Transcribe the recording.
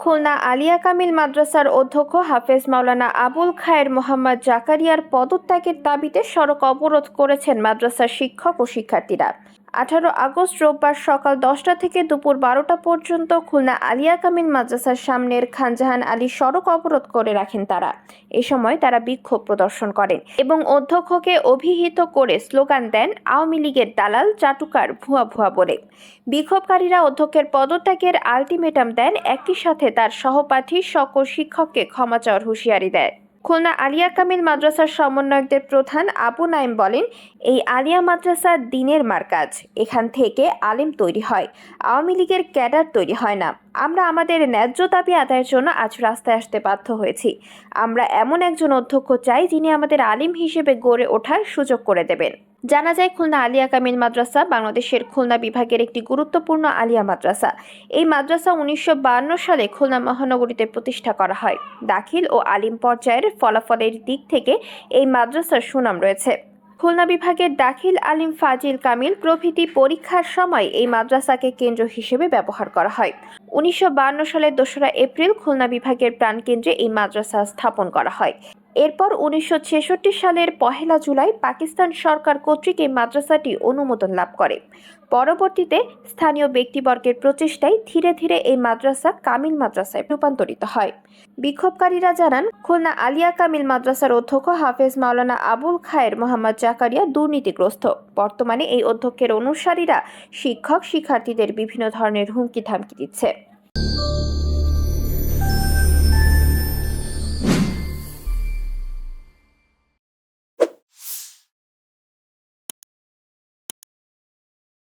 খুলনা আলিয়া কামিল মাদ্রাসার অধ্যক্ষ হাফেজ মাওলানা আবুল খায়ের মোহাম্মদ জাকারিয়ার পদত্যাগের দাবিতে সড়ক অবরোধ করেছেন মাদ্রাসার শিক্ষক ও শিক্ষার্থীরা। আঠারো আগস্ট রোববার সকাল দশটা থেকে দুপুর বারোটা পর্যন্ত খুলনা আলিয়া কামিল মাদ্রাসার সামনের খানজাহান আলী সড়ক অবরোধ করে রাখেন তারা। এ সময় তারা বিক্ষোভ প্রদর্শন করেন এবং অধ্যক্ষকে অভিহিত করে স্লোগান দেন, আওয়ামী লীগের দালাল, চাটুকার ভুয়া ভুয়া বলে। বিক্ষোভকারীরা অধ্যক্ষের পদত্যাগের আলটিমেটাম দেন, একই সাথে তার সহপাঠী, সকল শিক্ষককে ক্ষমা চাওয়ার হুঁশিয়ারি দেয়। খুলনা আলিয়া কামিল মাদ্রাসার সমন্বয়কদের প্রধান আবু নাইম বলেন, এই আলিয়া মাদ্রাসা দিনের মার্কাজ। এখান থেকে আলিম তৈরি হয়। আওয়ামী লীগের ক্যাডার তৈরি হয় না। আমরা আমাদের ন্যায্য দাবি আদায়ের জন্য আজ রাস্তায় আসতে বাধ্য হয়েছি। আমরা এমন একজন অধ্যক্ষ চাই যিনি আমাদের আলিম হিসেবে গড়ে ওঠার সুযোগ করে দেবেন। জানা যায়, খুলনা আলিয়া কামিল মাদ্রাসা বাংলাদেশের খুলনা বিভাগের একটি গুরুত্বপূর্ণ আলিয়া মাদ্রাসা। এই মাদ্রাসা উনিশশো সালে খুলনা মহানগরীতে প্রতিষ্ঠা করা হয়। দাখিল ও আলিম পর্যায়ের ফলাফলের দিক থেকে এই মাদ্রাসার সুনাম রয়েছে। খুলনা বিভাগের দাখিল আলিম ফাজিল কামিল প্রভৃতি পরীক্ষার সময় এই মাদ্রাসাকে কেন্দ্র হিসেবে ব্যবহার করা হয়। উনিশশো সালের দোসরা এপ্রিল খুলনা বিভাগের প্রাণকেন্দ্রে এই মাদ্রাসা স্থাপন করা হয়। এরপর উনিশশো ছেষট্টি সালের পহেলা জুলাই পাকিস্তান সরকার কর্তৃক এই মাদ্রাসাটি অনুমোদন লাভ করে। পরবর্তীতে স্থানীয় ব্যক্তিবর্গের প্রচেষ্টায় ধীরে ধীরে এই মাদ্রাসা কামিল মাদ্রাসায় রূপান্তরিত হয়। বিক্ষোভকারীরা জানান, খুলনা আলিয়া কামিল মাদ্রাসার অধ্যক্ষ হাফেজ মাওলানা আবুল খায়ের মোহাম্মদ জাকারিয়া দুর্নীতিগ্রস্ত। বর্তমানে এই অধ্যক্ষের অনুসারীরা শিক্ষক শিক্ষার্থীদের বিভিন্ন ধরনের হুমকি ধামকি দিচ্ছে।